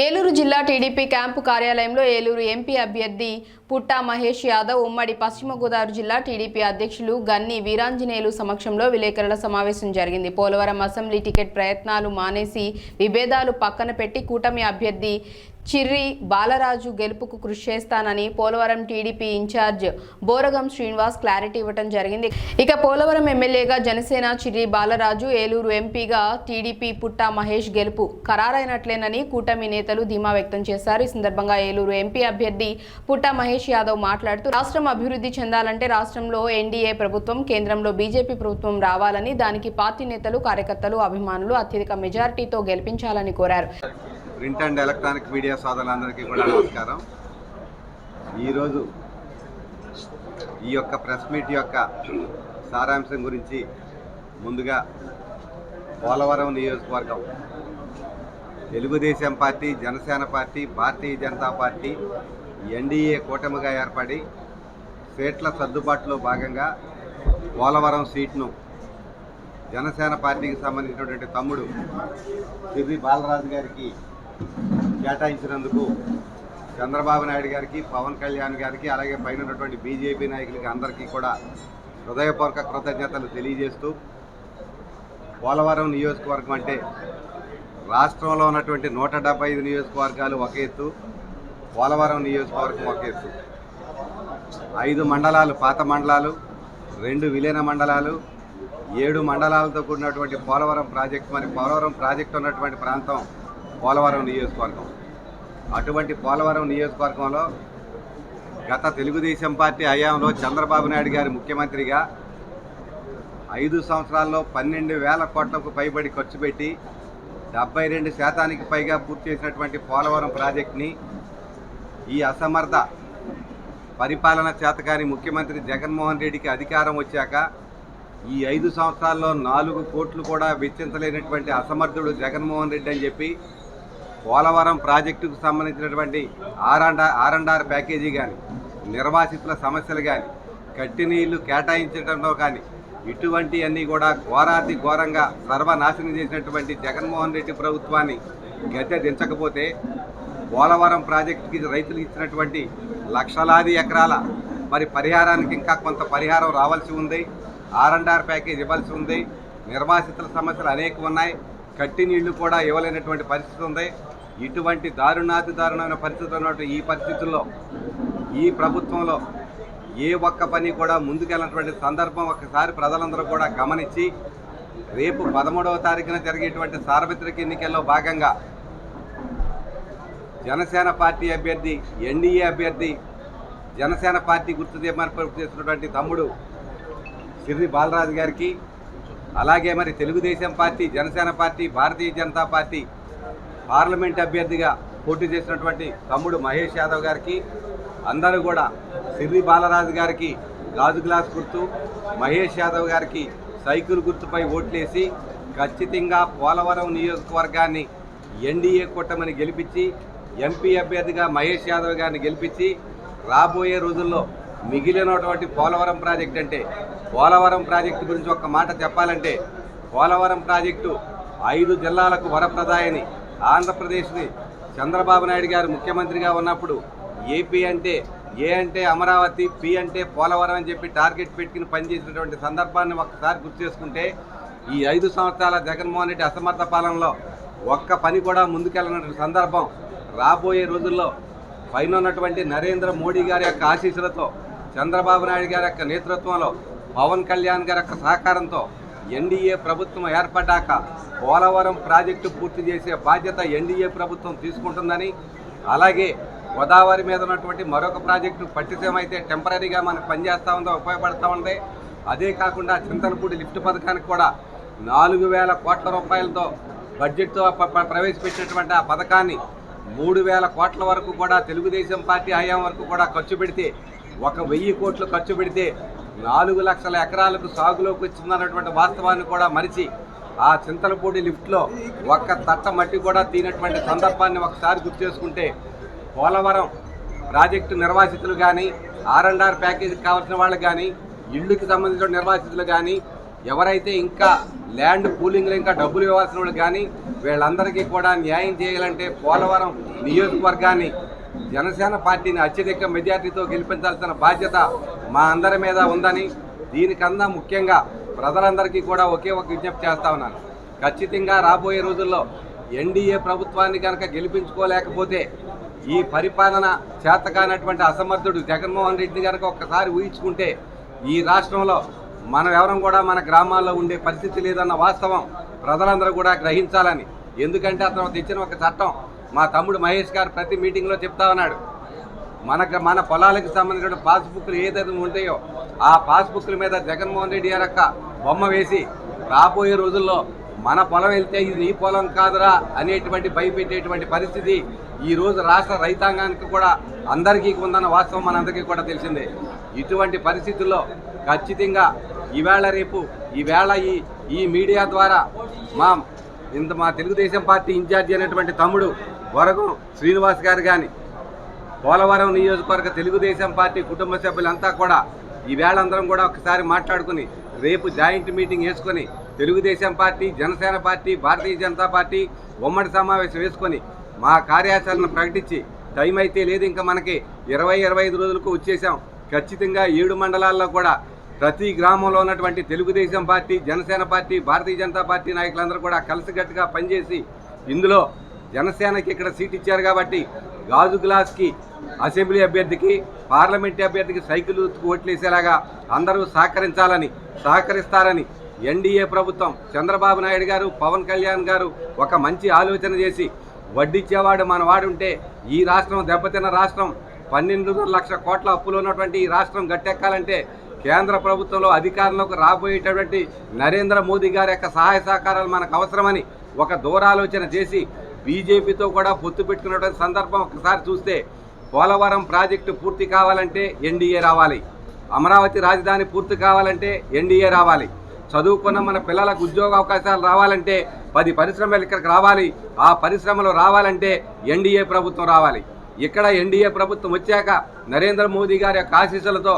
ఏలూరు జిల్లా TDP camp కార్యాలయంలో Eluru MP అభ్యర్థి పుట్టా మహేష్ యాదవ్ ఉమ్మడి పశ్చిమ గోదావరి జిల్లా టీడీపీ అధ్యక్షులు గన్ని వీరాంజనేయులు సమక్షంలో విలేకరుల సమావేశం జరిగింది. పోలవరం అసెంబ్లీ టికెట్ ప్రయత్నాలు మానేసి విభేదాలు పక్కన పెట్టి కూటమి అభ్యర్థి చిర్రి బాలరాజు గెలుపుకు కృషి చేస్తానని Polavaram TDP in-charge Boragam Srinivas clarity ఇవ్వడం జరిగింది. ఇక పోలవరం ఎమ్మెల్యేగా జనసేన చిర్రి బాలరాజు ఏలూరు ఎంపీగా టీడీపీ పుట్టా మహేష్ గెలుపు ఖరారైనట్లేనని కూటమి నేతలు ధీమా వ్యక్తం చేశారు. ఈ సందర్భంగా ఏలూరు ఎంపీ అభ్యర్థి పుట్టా మహేష్ యాదవ్ మాట్లాడుతూ రాష్ట్రం అభివృద్ధి చెందాలంటే రాష్ట్రంలో ఎన్డీఏ ప్రభుత్వం కేంద్రంలో బీజేపీ ప్రభుత్వం రావాలని దానికి పార్టీ నేతలు కార్యకర్తలు అభిమానులు అత్యధిక మెజారిటీతో గెలిపించాలని కోరారు. ప్రింట్ అండ్ ఎలక్ట్రానిక్ మీడియా సోదరులందరికీ కూడా నమస్కారం. ఈరోజు ఈ యొక్క ప్రెస్ మీట్ యొక్క సారాంశం గురించి ముందుగా పోలవరం నియోజకవర్గం Telugu Desam party Janasena party Bharatiya Janata party NDA కూటమిగా ఏర్పడి సీట్ల సర్దుబాటులో భాగంగా పోలవరం సీట్ను జనసేన పార్టీకి సంబంధించినటువంటి తమ్ముడు సిరి బాలరాజు గారికి కేటాయించినందుకు చంద్రబాబు నాయుడు గారికి పవన్ కళ్యాణ్ గారికి అలాగే పైన ఉన్నటువంటి బీజేపీ నాయకులకి అందరికీ కూడా హృదయపూర్వక కృతజ్ఞతలు తెలియజేస్తూ పోలవరం నియోజకవర్గం అంటే రాష్ట్రంలో ఉన్నటువంటి నూట డెబ్బై ఐదు నియోజకవర్గాలు ఒక ఎత్తు పోలవరం నియోజకవర్గం ఒక ఎత్తు. ఐదు మండలాలు పాత మండలాలు రెండు విలీన మండలాలు ఏడు మండలాలతో కూడినటువంటి పోలవరం ప్రాజెక్ట్. మరి పోలవరం ప్రాజెక్టు ఉన్నటువంటి ప్రాంతం పోలవరం నియోజకవర్గం. అటువంటి పోలవరం నియోజకవర్గంలో గత తెలుగుదేశం పార్టీ హయాంలో చంద్రబాబు నాయుడు గారి ముఖ్యమంత్రిగా ఐదు సంవత్సరాల్లో పన్నెండు వేల కోట్లకు పైబడి ఖర్చు పెట్టి డెబ్బై రెండు శాతానికి పైగా పూర్తి చేసినటువంటి పోలవరం ప్రాజెక్ట్ని ఈ అసమర్థ పరిపాలన చేతకాని ముఖ్యమంత్రి జగన్మోహన్ రెడ్డికి అధికారం వచ్చాక ఈ ఐదు సంవత్సరాల్లో నాలుగు కోట్లు కూడా వెచ్చించలేనటువంటి అసమర్థుడు జగన్మోహన్ రెడ్డి అని చెప్పి పోలవరం ప్రాజెక్టుకు సంబంధించినటువంటి R and R and R package కానీ నిర్వాసితుల సమస్యలు కానీ కట్టి నీళ్ళు కేటాయించడంలో కానీ ఇటువంటి అన్నీ కూడా ఘోరాతి ఘోరంగా సర్వనాశనం చేసినటువంటి జగన్మోహన్ రెడ్డి ప్రభుత్వాన్ని గద్దె దించకపోతే పోలవరం ప్రాజెక్టుకి రైతులు ఇచ్చినటువంటి లక్షలాది ఎకరాల మరి పరిహారానికి ఇంకా కొంత పరిహారం రావాల్సి ఉంది. ఆర్ అండ్ ఆర్ ప్యాకేజ్ ఇవ్వాల్సి ఉంది. నిర్వాసితుల సమస్యలు అనేక ఉన్నాయి. కట్టి నీళ్ళు కూడా ఇవ్వలేనటువంటి పరిస్థితి ఉంది. ఇటువంటి దారుణాతి దారుణమైన పరిస్థితులు ఈ పరిస్థితుల్లో ఈ ప్రభుత్వంలో ఏ ఒక్క పని కూడా ముందుకెళ్ళినటువంటి సందర్భం ఒకసారి ప్రజలందరూ కూడా గమనించి రేపు పదమూడవ తారీఖున జరిగేటువంటి సార్వత్రిక ఎన్నికల్లో భాగంగా జనసేన పార్టీ అభ్యర్థి ఎన్డీఏ అభ్యర్థి జనసేన పార్టీ గుర్తు ఏర్పాటు చేసినటువంటి తమ్ముడు సిరి బాలరాజు గారికి అలాగే మరి Telugu Desam party Janasena party Bharatiya Janata party parliament అభ్యర్థిగా పోటీ చేసినటువంటి తమ్ముడు మహేష్ యాదవ్ గారికి అందరూ కూడా సిర్రి బాలరాజు గారికి గాజు గ్లాస్ గుర్తు మహేష్ యాదవ్ గారికి సైకిల్ గుర్తుపై ఓట్లేసి ఖచ్చితంగా పోలవరం నియోజకవర్గాన్ని ఎన్డీఏ కూటమిని గెలిపించి ఎంపీ అభ్యర్థిగా మహేష్ యాదవ్ గారిని గెలిపించి రాబోయే రోజుల్లో మిగిలినటువంటి పోలవరం ప్రాజెక్ట్ అంటే పోలవరం ప్రాజెక్టు గురించి ఒక మాట చెప్పాలంటే పోలవరం ప్రాజెక్టు ఐదు జిల్లాలకు వరప్రదాయని ఆంధ్రప్రదేశ్ని చంద్రబాబు నాయుడు గారు ముఖ్యమంత్రిగా ఉన్నప్పుడు ఏపీ అంటే ఏ అంటే అమరావతి పి అంటే పోలవరం అని చెప్పి టార్గెట్ పెట్టుకుని పనిచేసినటువంటి సందర్భాన్ని ఒకసారి గుర్తు చేసుకుంటే ఈ ఐదు సంవత్సరాల జగన్మోహన్ రెడ్డి అసమర్థ పాలనలో ఒక్క పని కూడా ముందుకెళ్ళినటువంటి సందర్భం రాబోయే రోజుల్లో పైన ఉన్నటువంటి నరేంద్ర మోడీ గారి యొక్క ఆశీస్సులతో చంద్రబాబు నాయుడు గారి యొక్క నేతృత్వంలో పవన్ కళ్యాణ్ గారి యొక్క సహకారంతో ఎన్డీఏ ప్రభుత్వం ఏర్పడ్డాక పోలవరం ప్రాజెక్టు పూర్తి చేసే బాధ్యత ఎన్డీఏ ప్రభుత్వం తీసుకుంటుందని అలాగే గోదావరి మీద ఉన్నటువంటి మరొక ప్రాజెక్టు పట్టిసీమ అయితే టెంపరీగా మనకు పనిచేస్తూ ఉందో ఉపయోగపడతా ఉంది. అదే కాకుండా చింతలపూడి లిఫ్ట్ పథకానికి కూడా నాలుగు వేల కోట్ల రూపాయలతో బడ్జెట్తో ప్రవేశపెట్టినటువంటి ఆ పథకాన్ని మూడు వేల కోట్ల వరకు కూడా తెలుగుదేశం పార్టీ హయాం వరకు కూడా ఖర్చు పెడితే ఒక వెయ్యి కోట్లు ఖర్చు పెడితే నాలుగు లక్షల ఎకరాలకు సాగులోకి వచ్చిందన్నటువంటి వాస్తవాన్ని కూడా మరిచి ఆ చింతలపూడి లిఫ్ట్లో ఒక్క తట్ట మట్టి కూడా తీనటువంటి సందర్భాన్ని ఒకసారి గుర్తు చేసుకుంటే పోలవరం ప్రాజెక్టు నిర్వాసితులు కానీ ఆర్ఎండ్ఆర్ ప్యాకేజీకి కావాల్సిన వాళ్ళు కానీ ఇళ్ళకి సంబంధించిన నిర్వాసితులు కానీ ఎవరైతే ఇంకా ల్యాండ్ పూలింగ్లో ఇంకా డబ్బులు ఇవ్వాల్సిన వాళ్ళు కానీ వీళ్ళందరికీ కూడా న్యాయం చేయాలంటే పోలవరం నియోజకవర్గాన్ని జనసేన పార్టీని అత్యధిక మెజార్టీతో గెలిపించాల్సిన బాధ్యత మా అందరి మీద ఉందని దీనికన్నా ముఖ్యంగా ప్రజలందరికీ కూడా ఒకే ఒక విజ్ఞప్తి చేస్తా ఉన్నాను. ఖచ్చితంగా రాబోయే రోజుల్లో ఎన్డీఏ ప్రభుత్వాన్ని కనుక గెలిపించుకోలేకపోతే ఈ పరిపాలన చేతకానటువంటి అసమర్థుడు జగన్మోహన్ రెడ్డి కనుక ఒక్కసారి ఊహించుకుంటే ఈ రాష్ట్రంలో మనం ఎవరం కూడా మన గ్రామాల్లో ఉండే పరిస్థితి లేదన్న వాస్తవం ప్రజలందరూ కూడా గ్రహించాలని. ఎందుకంటే అతను తెచ్చిన ఒక చట్టం మా తమ్ముడు మహేష్ గారు ప్రతి మీటింగ్లో చెప్తా ఉన్నాడు. మనకు మన పొలాలకు సంబంధించిన పాస్బుక్లు ఏదైతే ఉంటాయో ఆ పాస్బుక్ల మీద జగన్మోహన్ రెడ్డి గారక్క బొమ్మ వేసి రాబోయే రోజుల్లో మన పొలం వెళ్తే ఇది నీ పొలం కాదురా అనేటువంటి భయపెట్టేటువంటి పరిస్థితి ఈ రోజు రాష్ట్ర రైతాంగానికి కూడా అందరికీ ఉందన్న వాస్తవం మనందరికీ కూడా తెలిసిందే. ఇటువంటి పరిస్థితుల్లో ఖచ్చితంగా ఈవేళ రేపు ఈవేళ ఈ ఈ మీడియా ద్వారా మా ఇంత మా తెలుగుదేశం పార్టీ ఇన్ఛార్జి అయినటువంటి తమ్ముడు వరకు శ్రీనివాస్ గారు కానీ పోలవరం నియోజకవర్గ తెలుగుదేశం పార్టీ కుటుంబ సభ్యులంతా కూడా ఈవేళ అందరం కూడా ఒకసారి మాట్లాడుకుని రేపు జాయింట్ మీటింగ్ వేసుకొని Telugu Desam party Janasena party Bharatiya Janata party ఉమ్మడి సమావేశం వేసుకొని మా కార్యాచరణ ప్రకటించి టైం అయితే లేదు ఇంకా మనకి ఇరవై ఇరవై ఐదు రోజులకు వచ్చేసాం. ఖచ్చితంగా ఏడు మండలాల్లో కూడా ప్రతి గ్రామంలో ఉన్నటువంటి Telugu Desam party Janasena party Bharatiya Janata party నాయకులందరూ కూడా కలిసికట్టుగా పనిచేసి ఇందులో జనసేనకి ఇక్కడ సీట్ ఇచ్చారు కాబట్టి గాజు గ్లాస్కి అసెంబ్లీ అభ్యర్థికి పార్లమెంట్ అభ్యర్థికి సైకిల్ ఓట్లేసేలాగా అందరూ సహకరించాలని సహకరిస్తారని ఎన్డీఏ ప్రభుత్వం చంద్రబాబు నాయుడు గారు పవన్ కళ్యాణ్ గారు ఒక మంచి ఆలోచన చేసి వడ్డిచ్చేవాడు మన వాడుంటే ఈ రాష్ట్రం దెబ్బతిన్న రాష్ట్రం. పన్నెండు లక్షల కోట్ల అప్పులు ఉన్నటువంటి ఈ రాష్ట్రం గట్టెక్కాలంటే కేంద్ర ప్రభుత్వంలో అధికారంలోకి రాబోయేటటువంటి నరేంద్ర మోదీ గారి యొక్క సహాయ సహకారాలు మనకు అవసరమని ఒక దూరాలోచన చేసి బీజేపీతో కూడా పొత్తు పెట్టుకున్నటువంటి సందర్భం ఒకసారి చూస్తే పోలవరం ప్రాజెక్టు పూర్తి కావాలంటే ఎన్డీఏ రావాలి. అమరావతి రాజధాని పూర్తి కావాలంటే ఎన్డీఏ రావాలి. చదువుకున్న మన పిల్లలకు ఉద్యోగ అవకాశాలు రావాలంటే పది పరిశ్రమలు ఇక్కడికి రావాలి. ఆ పరిశ్రమలు రావాలంటే ఎన్డీఏ ప్రభుత్వం రావాలి. ఇక్కడ ఎన్డీఏ ప్రభుత్వం వచ్చాక నరేంద్ర మోదీ గారి యొక్క ఆశీస్సులతో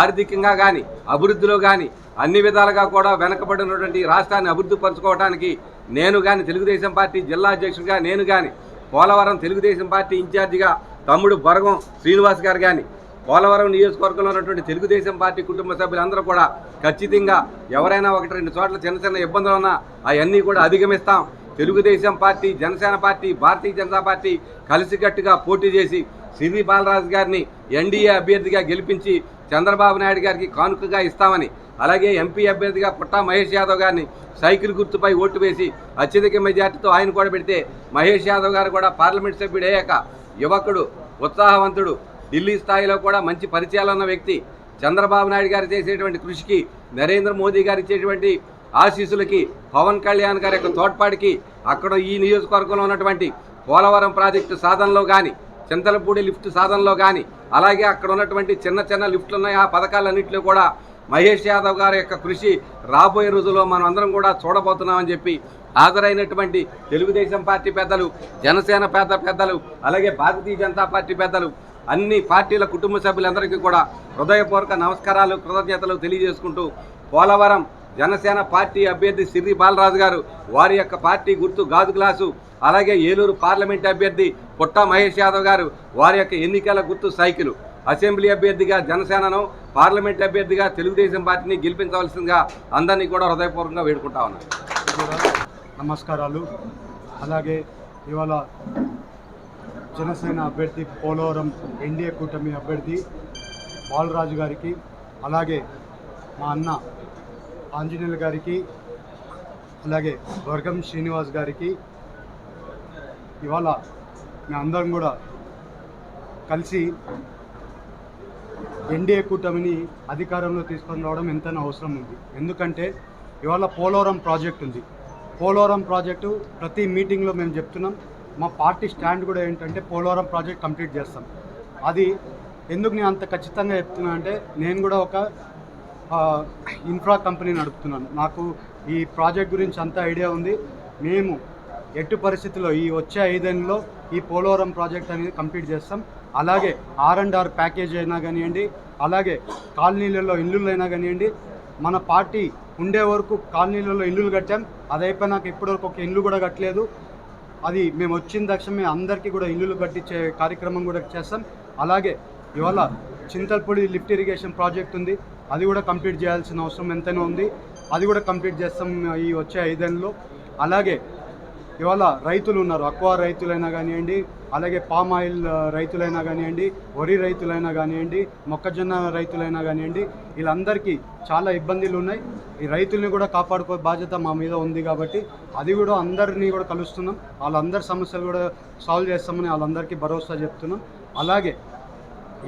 ఆర్థికంగా కానీ అభివృద్ధిలో కానీ అన్ని విధాలుగా కూడా వెనకబడినటువంటి రాష్ట్రాన్ని అభివృద్ధి పరచుకోవడానికి నేను కానీ తెలుగుదేశం పార్టీ జిల్లా అధ్యక్షుడిగా నేను కానీ పోలవరం తెలుగుదేశం పార్టీ ఇన్ఛార్జిగా తమ్ముడు బరగం శ్రీనివాస్ గారు కానీ పోలవరం నియోజకవర్గంలో ఉన్నటువంటి తెలుగుదేశం పార్టీ కుటుంబ సభ్యులందరూ కూడా ఖచ్చితంగా ఎవరైనా ఒకటి రెండు చోట్ల చిన్న చిన్న ఇబ్బందులు ఉన్నా అవన్నీ కూడా అధిగమిస్తాం. Telugu Desam party Janasena party Bharatiya Janata party కలిసికట్టుగా పోటీ చేసి సిరి బాలరాజు గారిని ఎన్డీఏ అభ్యర్థిగా గెలిపించి చంద్రబాబు నాయుడు గారికి కానుకగా ఇస్తామని అలాగే ఎంపీ అభ్యర్థిగా పుట్టా మహేష్ యాదవ్ గారిని సైకిల్ గుర్తుపై ఓటు వేసి అత్యధిక మెజార్టీతో ఆయన కూడా పెడితే మహేష్ యాదవ్ గారు కూడా పార్లమెంట్ సభ్యుడు అయ్యాక యువకుడు ఉత్సాహవంతుడు ఢిల్లీ స్థాయిలో కూడా మంచి పరిచయాలు ఉన్న వ్యక్తి. చంద్రబాబు నాయుడు గారు చేసేటువంటి కృషికి నరేంద్ర మోదీ గారు ఇచ్చేటువంటి ఆశీస్సులకి పవన్ కళ్యాణ్ గారి యొక్క తోడ్పాటికి అక్కడ ఈ నియోజకవర్గంలో ఉన్నటువంటి పోలవరం ప్రాజెక్టు సాధనలో కానీ చింతలపూడి లిఫ్ట్ సాధనలో కానీ అలాగే అక్కడ ఉన్నటువంటి చిన్న చిన్న లిఫ్ట్లు ఉన్నాయి ఆ పథకాలన్నింటిలో కూడా మహేష్ యాదవ్ గారి యొక్క కృషి రాబోయే రోజుల్లో మనం అందరం కూడా చూడబోతున్నామని చెప్పి హాజరైనటువంటి తెలుగుదేశం పార్టీ పెద్దలు జనసేన పెద్ద పెద్దలు అలాగే భారతీయ జనతా పార్టీ పెద్దలు అన్ని పార్టీల కుటుంబ సభ్యులందరికీ కూడా హృదయపూర్వక నమస్కారాలు కృతజ్ఞతలు తెలియజేసుకుంటూ పోలవరం జనసేన పార్టీ అభ్యర్థి సిర్రి బాలరాజు గారు. వారి యొక్క పార్టీ గుర్తు గాజు గ్లాసు. అలాగే ఏలూరు పార్లమెంట్ అభ్యర్థి పుట్టా మహేష్ యాదవ్ గారు. వారి యొక్క ఎన్నికల గుర్తు సైకిల్. అసెంబ్లీ అభ్యర్థిగా జనసేనను పార్లమెంట్ అభ్యర్థిగా తెలుగుదేశం పార్టీని గెలిపించవలసిందిగా అందరినీ కూడా హృదయపూర్వకంగా వేడుకుంటా ఉన్నాను నమస్కారాలు. అలాగే ఇవాళ జనసేన అభ్యర్థి పోలవరం ఎన్డీఏ కూటమి అభ్యర్థి బాలరాజు గారికి అలాగే మా అన్న ఆంజనేయుల గారికి అలాగే వర్గం శ్రీనివాస్ గారికి ఇవాళ మేము అందరం కూడా కలిసి ఎన్డీఏ కూటమిని అధికారంలో తీసుకొని రావడం ఎంతైనా అవసరం ఉంది. ఎందుకంటే ఇవాళ పోలవరం ప్రాజెక్ట్ ఉంది. పోలవరం ప్రాజెక్టు ప్రతి మీటింగ్లో మేము చెప్తున్నాం. మా పార్టీ స్టాండ్ కూడా ఏంటంటే పోలవరం ప్రాజెక్ట్ కంప్లీట్ చేస్తాం. అది ఎందుకు నేను అంత ఖచ్చితంగా చెప్తున్నా అంటే నేను కూడా ఒక ఇన్ఫ్రా కంపెనీ నడుపుతున్నాను. నాకు ఈ ప్రాజెక్ట్ గురించి అంత ఐడియా ఉంది. మేము ఎట్టి పరిస్థితుల్లో ఈ వచ్చే ఐదేళ్ళలో ఈ పోలవరం ప్రాజెక్ట్ అనేది కంప్లీట్ చేస్తాం. అలాగే ఆర్ అండ్ ఆర్ ప్యాకేజ్ అయినా కానివ్వండి అలాగే కాలనీలలో ఇల్లులు అయినా కానివ్వండి మన పార్టీ ఉండే వరకు కాలనీలలో ఇల్లులు కట్టాం. అది అయిపోయినాక ఇప్పటివరకు ఒక ఇల్లు కూడా కట్టలేదు. అది మేము వచ్చిన తక్షణమే అందరికీ కూడా ఇల్లులు కట్టించే కార్యక్రమం కూడా చేస్తాం. అలాగే ఇవాళ చింతల్పూడి లిఫ్ట్ ఇరిగేషన్ ప్రాజెక్ట్ ఉంది. అది కూడా కంప్లీట్ చేయాల్సిన అవసరం ఎంతైనా ఉంది. అది కూడా కంప్లీట్ చేస్తాం ఈ వచ్చే ఐదేళ్ళలో. అలాగే ఇవాళ రైతులు ఉన్నారు. అక్వా రైతులైనా కానివ్వండి అలాగే పామ్ ఆయిల్ రైతులైనా కానివ్వండి వరి రైతులైనా కానివ్వండి మొక్కజొన్న రైతులైనా కానివ్వండి వీళ్ళందరికీ చాలా ఇబ్బందులు ఉన్నాయి. ఈ రైతుల్ని కూడా కాపాడుకో బాధ్యత మా మీద ఉంది కాబట్టి అది కూడా అందరినీ కూడా కలుస్తున్నాం. వాళ్ళందరి సమస్యలు కూడా సాల్వ్ చేస్తామని వాళ్ళందరికీ భరోసా చెప్తున్నాం. అలాగే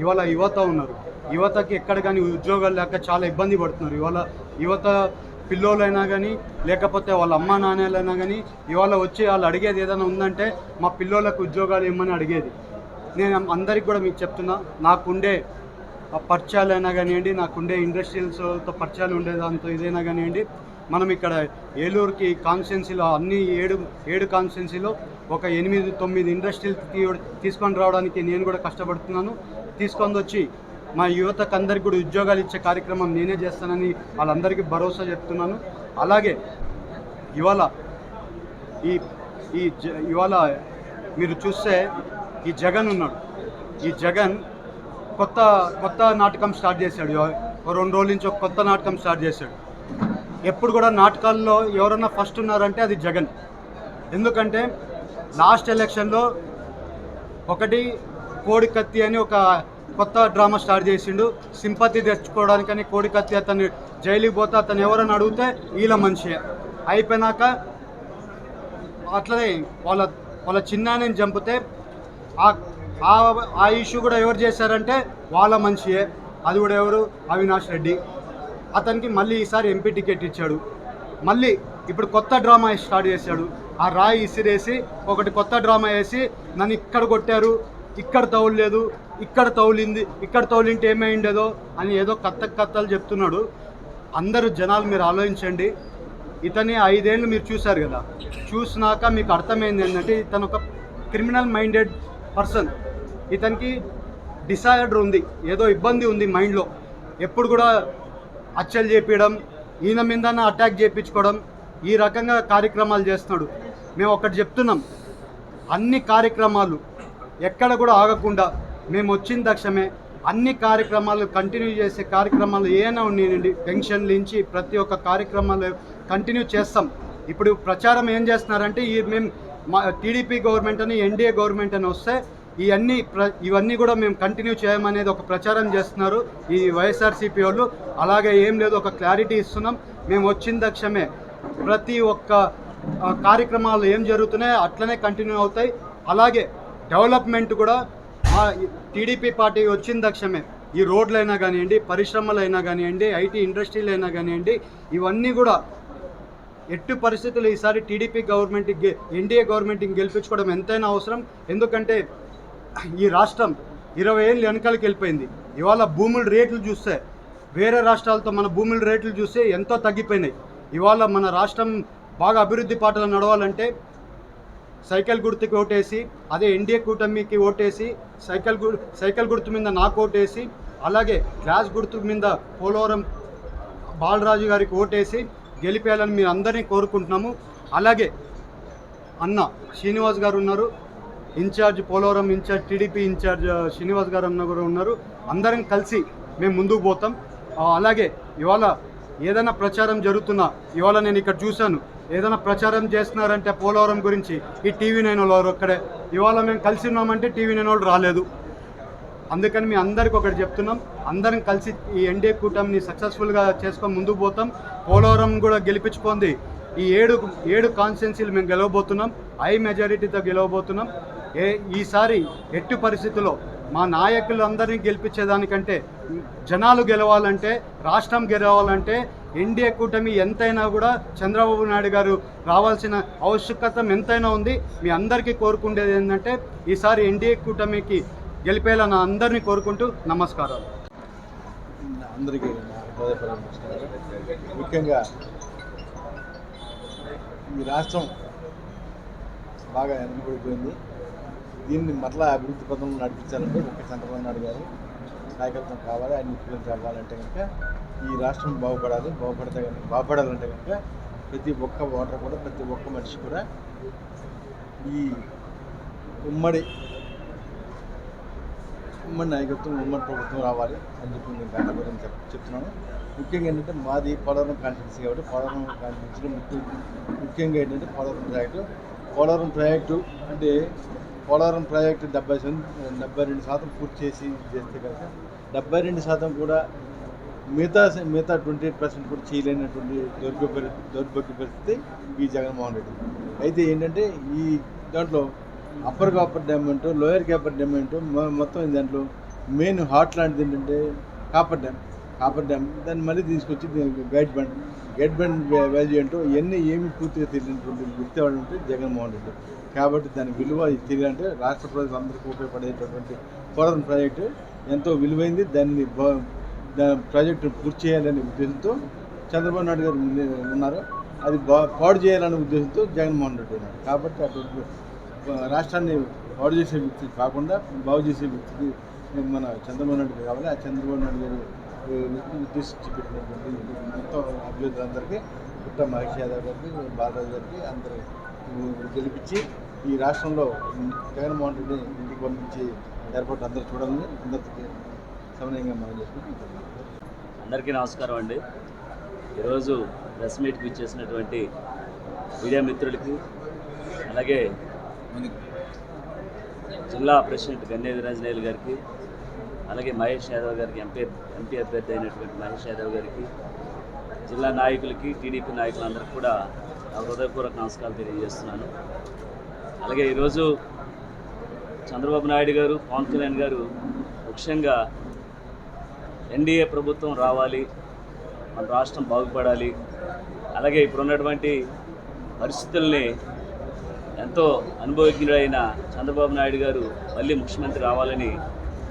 ఇవాళ యువత ఉన్నారు. యువతకి ఎక్కడ కానీ ఉద్యోగాలు లేక చాలా ఇబ్బంది పడుతున్నారు. ఇవాళ యువత పిల్లోలైనా కానీ లేకపోతే వాళ్ళ అమ్మ నాన్నలైనా కానీ ఇవాళ వచ్చి వాళ్ళు అడిగేది ఏదైనా ఉందంటే మా పిల్లోలకు ఉద్యోగాలు ఇమ్మని అడిగేది. నేను అందరికి కూడా మీకు చెప్తున్నా నాకుండే ఆ పరిచయాలైనా కానివ్వండి నాకుండే ఇండస్ట్రియల్స్తో పరిచయాలు ఉండే దాంతో ఇదైనా కానివ్వండి మనం ఇక్కడ ఏలూరుకి కాన్స్టిట్యున్సీలో అన్ని ఏడు ఏడు కాన్స్టిట్యున్సీలో ఒక ఎనిమిది తొమ్మిది ఇండస్ట్రీలు తీసుకొని రావడానికి నేను కూడా కష్టపడుతున్నాను. తీసుకొని వచ్చి మా యువతకు అందరికి కూడా ఉద్యోగాలు ఇచ్చే కార్యక్రమం నేనే చేస్తానని వాళ్ళందరికీ భరోసా చెప్తున్నాను. అలాగే ఇవాళ ఈ ఈ జ- ఇవాళ మీరు చూస్తే ఈ జగన్ ఉన్నాడు. ఈ జగన్ కొత్త కొత్త నాటకం స్టార్ట్ చేశాడు. రెండు రోజుల నుంచి ఒక కొత్త నాటకం స్టార్ట్ చేశాడు. ఎప్పుడు కూడా నాటకాల్లో ఎవరన్నా ఫస్ట్ ఉన్నారంటే అది జగన్. ఎందుకంటే లాస్ట్ ఎలక్షన్లో ఒకటి కోడి కత్తి అని ఒక కొత్త డ్రామా స్టార్ట్ చేసిండు. సింపతి తెచ్చుకోవడానికని కోడి కత్తి అతను జైలుకి పోతే అతను ఎవరని అడిగితే వీళ్ళ మనిషి. అయిపోయినాక అట్లనే వాళ్ళ వాళ్ళ చిన్నాన్ని చంపితే ఆ ఆ- ఆ ఇష్యూ కూడా ఎవరు చేశారంటే వాళ్ళ మనిషియే. అది కూడా ఎవరు? అవినాష్ రెడ్డి. అతనికి మళ్ళీ ఈసారి ఎంపీ టికెట్ ఇచ్చాడు. మళ్ళీ ఇప్పుడు కొత్త డ్రామా స్టార్ట్ చేశాడు. ఆ రాయి ఇసిరేసి ఒకటి కొత్త డ్రామా వేసి నన్ను ఇక్కడ కొట్టారు. ఇక్కడ తౌలలేదు ఇక్కడ తౌలింది ఇక్కడ తౌలింటే ఏమైండేదో అని ఏదో కత్త కత్తలు చెప్తున్నాడు. అందరూ జనాలు మీరు ఆలోచించండి. ఇతని ఐదేళ్ళు మీరు చూశారు కదా. చూసినాక మీకు అర్థమైంది ఏంటంటే ఇతను ఒక క్రిమినల్ మైండెడ్ పర్సన్ ఇతనికి డిసైడర్ ఉంది ఏదో ఇబ్బంది ఉంది మైండ్లో. ఎప్పుడు కూడా హత్యలు చేపించడం ఈయన మీద అటాక్ చేయించుకోవడం ఈ రకంగా కార్యక్రమాలు చేస్తున్నాడు. మేము ఒకటి చెప్తున్నాం అన్ని కార్యక్రమాలు ఎక్కడ కూడా ఆగకుండా మేము వచ్చిన తక్షణమే అన్ని కార్యక్రమాలు కంటిన్యూ చేసే కార్యక్రమాలు ఏమైనా ఉన్నాయండి? పెన్షన్ నుంచి ప్రతి ఒక్క కార్యక్రమాలు కంటిన్యూ చేస్తాం. ఇప్పుడు ప్రచారం ఏం చేస్తున్నారంటే ఈ మేము మా టీడీపీ గవర్నమెంట్ అని ఎన్డీఏ గవర్నమెంట్ అని వస్తే ఇవన్నీ ప్ర ఇవన్నీ కూడా మేము కంటిన్యూ చేయమనేది ఒక ప్రచారం చేస్తున్నారు ఈ వైఎస్ఆర్సీపీ వాళ్ళు. అలాగే ఏం లేదు ఒక క్లారిటీ ఇస్తున్నాం. మేము వచ్చిన తక్షణమే ప్రతి ఒక్క కార్యక్రమాలు ఏం జరుగుతున్నాయో అట్లనే కంటిన్యూ అవుతాయి. అలాగే డెవలప్మెంట్ కూడా మా టీడీపీ పార్టీ వచ్చిన తక్షణమే. ఈ రోడ్లైనా కానివ్వండి పరిశ్రమలైనా కానివ్వండి ఐటీ ఇండస్ట్రీలు అయినా కానివ్వండి ఇవన్నీ కూడా ఎట్టి పరిస్థితులు ఈసారి టీడీపీ గవర్నమెంట్ ఎన్డీఏ గవర్నమెంట్కి గెలిపించుకోవడం ఎంతైనా అవసరం. ఎందుకంటే ఈ రాష్ట్రం ఇరవై ఏళ్ళు వెనకాలకి వెళ్ళిపోయింది. ఇవాళ భూముల రేట్లు చూస్తే వేరే రాష్ట్రాలతో మన భూముల రేట్లు చూస్తే ఎంతో తగ్గిపోయినాయి. ఇవాళ మన రాష్ట్రం బాగా అభివృద్ధి పాటలు నడవాలంటే సైకిల్ గుర్తుకి ఓటేసి అదే ఎన్డీఏ కూటమికి ఓటేసి సైకిల్ గు సైకిల్ గుర్తు మీద నాకు ఓటేసి అలాగే గ్లాస్ గుర్తు మీద పోలవరం బాలరాజు గారికి ఓటేసి గెలిపేయాలని మీరు అందరినీ కోరుకుంటున్నాము. అలాగే అన్న శ్రీనివాస్ గారు ఉన్నారు. Incharge Polavaram incharge TDP incharge Srinivas గారు అన్న కూడా ఉన్నారు. అందరం కలిసి మేము ముందుకు పోతాం. అలాగే ఇవాళ ఏదైనా ప్రచారం జరుగుతున్నా ఇవాళ నేను ఇక్కడ చూశాను. ఏదైనా ప్రచారం చేస్తున్నారంటే పోలవరం గురించి ఈ టీవీ నైన్ వాళ్ళు ఒక్కడే. ఇవాళ మేము కలిసి ఉన్నామంటే టీవీ నైన్ వాళ్ళు రాలేదు. అందుకని మీ అందరికి ఒకటి చెప్తున్నాం. అందరం కలిసి ఈ ఎన్డీఏ కూటమిని సక్సెస్ఫుల్గా చేసుకొని ముందుకు పోతాం. పోలవరం కూడా గెలిపించుకుంది ఈ ఏడు ఏడు కాన్స్టిట్యున్సీలు మేము గెలవబోతున్నాం. హై మెజారిటీతో గెలవబోతున్నాం. ఏ ఈసారి ఎట్టి పరిస్థితుల్లో మా నాయకులందరినీ గెలిపించేదానికంటే జనాలు గెలవాలంటే రాష్ట్రం గెలవాలంటే ఎన్డీఏ కూటమి ఎంతైనా కూడా చంద్రబాబు నాయుడు గారు రావాల్సిన ఆవశ్యకత ఎంతైనా ఉంది. మీ అందరికీ కోరుకునేది ఏంటంటే ఈసారి ఎన్డీఏ కూటమికి గెలిపేలా నా అందరినీ కోరుకుంటూ నమస్కారాలు. అందరికీ ముఖ్యంగా ఈ రాష్ట్రం బాగా వెనుకబడిపోయింది దీన్ని మరలా అభివృద్ధి పథంలో నడిపించాలంటే ముఖ్య చంద్రబాబు నాయుడు గారు నాయకత్వం కావాలి ఆయన ముఖ్యమంత్రి అవ్వాలంటే కనుక ఈ రాష్ట్రం బాగుపడాలి బాగుపడితే కనుక బాగుపడాలంటే కనుక ప్రతి ఒక్క ఓటర్ కూడా ప్రతి ఒక్క మనిషి కూడా ఈ ఉమ్మడి ఉమ్మడి నాయకత్వం ఉమ్మడి ప్రభుత్వం రావాలి అని చెప్పి నేను గంట గురించి చెప్తున్నాను. ముఖ్యంగా ఏంటంటే మాది పోలవరం కాన్స్టిట్యూన్సీ కాబట్టి పోలవరం కాన్స్టిట్యూన్సీలో ముఖ్య ముఖ్యంగా ఏంటంటే పోలవరం ప్రాజెక్టు. పోలవరం ప్రాజెక్టు అంటే పోలవరం ప్రాజెక్టు డెబ్బై శాతం డెబ్బై రెండు శాతం పూర్తి చేసి చేస్తే కనుక డెబ్బై రెండు శాతం కూడా మిగతా మిగతా ట్వంటీ ఎయిట్ పర్సెంట్ కూడా చేయలేనటువంటి దౌర్భాగ్య పరి- దౌర్భాగ్య పరిస్థితి ఈ జగన్మోహన్ రెడ్డి. అయితే ఏంటంటే ఈ దాంట్లో అప్పర్ కాపర్ డ్యామ్ అంటూ లోయర్ కాపర్ డ్యామ్ అంటూ మొత్తం దాంట్లో మెయిన్ హాట్ లాంటిది ఏంటంటే కాపర్ డ్యామ్. Copper dam. దాన్ని మళ్ళీ తీసుకొచ్చి గైడ్ బండ్. గైడ్ బండ్ వా- వాల్యూ అంటూ ఇవన్నీ ఏమి పూర్తిగా తెలియనటువంటి వ్యక్తి ఉంటే జగన్మోహన్ రెడ్డి. కాబట్టి దాని విలువ తెలియాలంటే రాష్ట్ర ప్రజలందరికీ ఉపయోగపడేటటువంటి పోరాటం ప్రాజెక్టు ఎంతో విలువైంది. దాన్ని ప్రాజెక్టు పూర్తి చేయాలనే ఉద్దేశంతో చంద్రబాబు నాయుడు గారు ఉన్నారు. అది పాడు చేయాలనే ఉద్దేశంతో జగన్మోహన్ రెడ్డి ఉన్నారు. కాబట్టి అటువంటి రాష్ట్రాన్ని పాడు చేసే వ్యక్తి కాకుండా బాగు చేసే వ్యక్తికి మన చంద్రబాబు నాయుడు గారు కావాలి. ఆ చంద్రబాబు నాయుడు గారు ఉద్దేశించి పెట్టినటువంటి మొత్తం అభ్యర్థులందరికీ పుట్ట మహేష్ యాదవ్ గారికి బాలరాజు గారికి అందరూ గెలిపించి ఈ రాష్ట్రంలో జగన్మోహన్ రెడ్డిని ఇంటికి పంపించి ఏర్పాటు అందరూ చూడాలని అందరికీ సమన్వయంగా మనం చేసుకుంటున్నాం అందరికీ నమస్కారం అండి. ఈరోజు ప్రెస్ మీట్కి ఇచ్చేసినటువంటి మీడియా మిత్రులకి అలాగే జిల్లా ప్రెసిడెంట్ గన్నేది రాజనేయులు గారికి అలాగే మహేష్ యాదవ్ గారికి ఎంపీ ఎంపీ అభ్యర్థి అయినటువంటి మహేష్ యాదవ్ గారికి జిల్లా నాయకులకి టీడీపీ నాయకులందరికీ కూడా నా హృదయపూర్వక నమస్కారాలు తెలియజేస్తున్నాను. అలాగే ఈరోజు చంద్రబాబు నాయుడు గారు పవన్ కళ్యాణ్ గారు ముఖ్యంగా ఎన్డీఏ ప్రభుత్వం రావాలి మన రాష్ట్రం బాగుపడాలి అలాగే ఇప్పుడున్నటువంటి పరిస్థితుల్ని ఎంతో అనుభవజ్ఞుడైన చంద్రబాబు నాయుడు గారు మళ్ళీ ముఖ్యమంత్రి రావాలని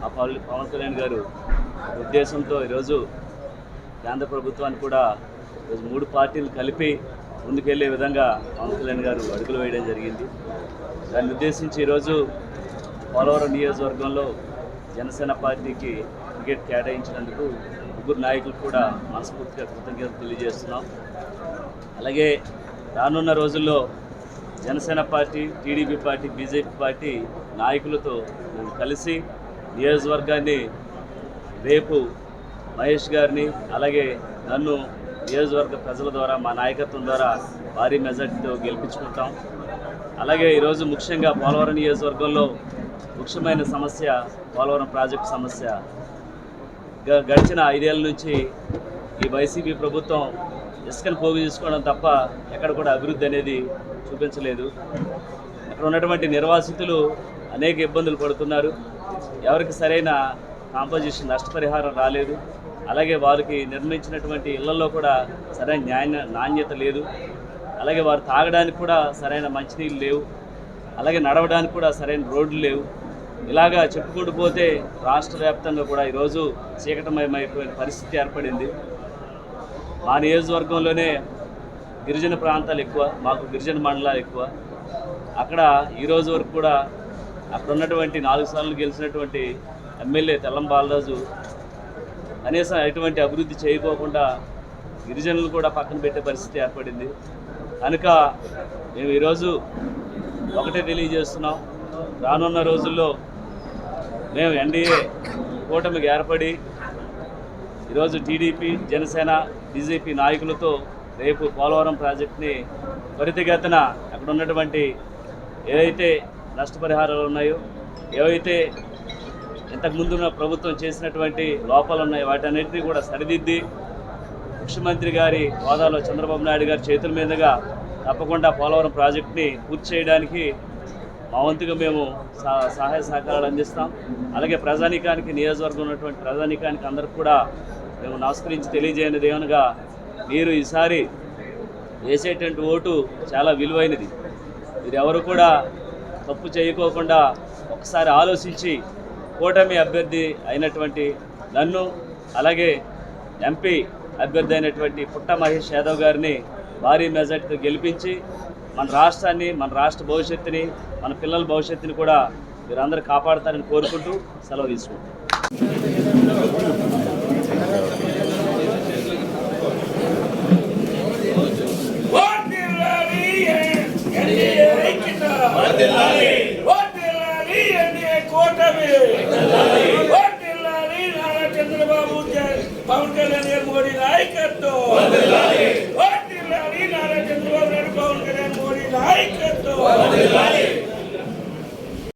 ఆ పవన్ పవన్ కళ్యాణ్ గారు ఉద్దేశంతో ఈరోజు కేంద్ర ప్రభుత్వాన్ని కూడా ఈరోజు మూడు పార్టీలు కలిపి ముందుకెళ్ళే విధంగా పవన్ కళ్యాణ్ గారు అడుగులు వేయడం జరిగింది. దాన్ని ఉద్దేశించి ఈరోజు పోలవరం నియోజకవర్గంలో జనసేన పార్టీకి టికెట్ కేటాయించినందుకు ముగ్గురు నాయకులు కూడా మనస్ఫూర్తిగా కృతజ్ఞతలు తెలియజేస్తున్నాం. అలాగే రానున్న రోజుల్లో Janasena party TDP party BJP party నాయకులతో మేము కలిసి నియోజకవర్గాన్ని రేపు మహేష్ గారిని అలాగే నన్ను నియోజకవర్గ ప్రజల ద్వారా మా నాయకత్వం ద్వారా భారీ మెజార్టీతో గెలిపించుకుంటాం. అలాగే ఈరోజు ముఖ్యంగా పోలవరం నియోజకవర్గంలో ముఖ్యమైన సమస్య పోలవరం ప్రాజెక్టు సమస్య గడిచిన ఐదేళ్ళ నుంచి ఈ వైసీపీ ప్రభుత్వం ఇసుకను పోగు చేసుకోవడం తప్ప ఎక్కడ కూడా అభివృద్ధి అనేది చూపించలేదు. అక్కడ ఉన్నటువంటి నిర్వాసితులు అనేక ఇబ్బందులు పడుతున్నారు. ఎవరికి సరైన కాంపోజిషన్ నష్టపరిహారం రాలేదు. అలాగే వారికి నిర్మించినటువంటి ఇళ్ళలో కూడా సరైన న్యాయ నాణ్యత లేదు. అలాగే వారు తాగడానికి కూడా సరైన మంచినీళ్ళు లేవు. అలాగే నడవడానికి కూడా సరైన రోడ్లు లేవు. ఇలాగా చెప్పుకుంటూ పోతే రాష్ట్ర వ్యాప్తంగా కూడా ఈరోజు చీకటమయమైపోయిన పరిస్థితి ఏర్పడింది. మా నియోజకవర్గంలోనే గిరిజన ప్రాంతాలు ఎక్కువ మాకు గిరిజన మండలాలు ఎక్కువ. అక్కడ ఈరోజు వరకు కూడా అక్కడ ఉన్నటువంటి నాలుగు సార్లు గెలిచినటువంటి ఎమ్మెల్యే తెల్లం బాలరాజు కనీసం ఎటువంటి అభివృద్ధి చేయకోకుండా గిరిజనులు కూడా పక్కన పెట్టే పరిస్థితి ఏర్పడింది. కనుక మేము ఈరోజు ఒకటే తెలియజేస్తున్నాం. రానున్న రోజుల్లో మేము ఎన్డీఏ కూటమికి ఏర్పడి ఈరోజు టీడీపీ జనసేన బీజేపీ నాయకులతో రేపు పోలవరం ప్రాజెక్ట్ని త్వరితగతిన అక్కడ ఉన్నటువంటి ఏవైతే నష్టపరిహారాలు ఉన్నాయో ఏవైతే ఇంతకుముందు ప్రభుత్వం చేసినటువంటి లోపాలు ఉన్నాయో వాటన్నిటిని కూడా సరిదిద్ది ముఖ్యమంత్రి గారి హోదాలో చంద్రబాబు నాయుడు గారి చేతుల మీదుగా తప్పకుండా పోలవరం ప్రాజెక్ట్ని పూర్తి చేయడానికి మా వంతుగా మేము సహ- సహాయ సహకారాలు అందిస్తాం. అలాగే ప్రజానికానికి నియోజకవర్గం ఉన్నటువంటి ప్రజానీకానికి అందరికి కూడా మేము నమస్కరించి తెలియజేయనిది ఏమనగా మీరు ఈసారి వేసేటువంటి ఓటు చాలా విలువైనది. మీరు ఎవరు కూడా తప్పు చేయకోకుండా ఒకసారి ఆలోచించి కూటమి అభ్యర్థి అయినటువంటి నన్ను అలాగే ఎంపీ అభ్యర్థి అయినటువంటి పుట్ట మహేష్ యాదవ్ గారిని భారీ మెజార్టీతో గెలిపించి మన రాష్ట్రాన్ని మన రాష్ట్ర భవిష్యత్తుని మన పిల్లల భవిష్యత్తుని కూడా మీరందరూ కాపాడతారని కోరుకుంటూ సెలవు తీసుకుంటాం చంద్రబాబు పవన్ కళ్యాణ్ గారు మోడీ నాయకత్వం. నారా చంద్రబాబు నాయుడు పవన్ కళ్యాణ్ మోడీ నాయకత్వం.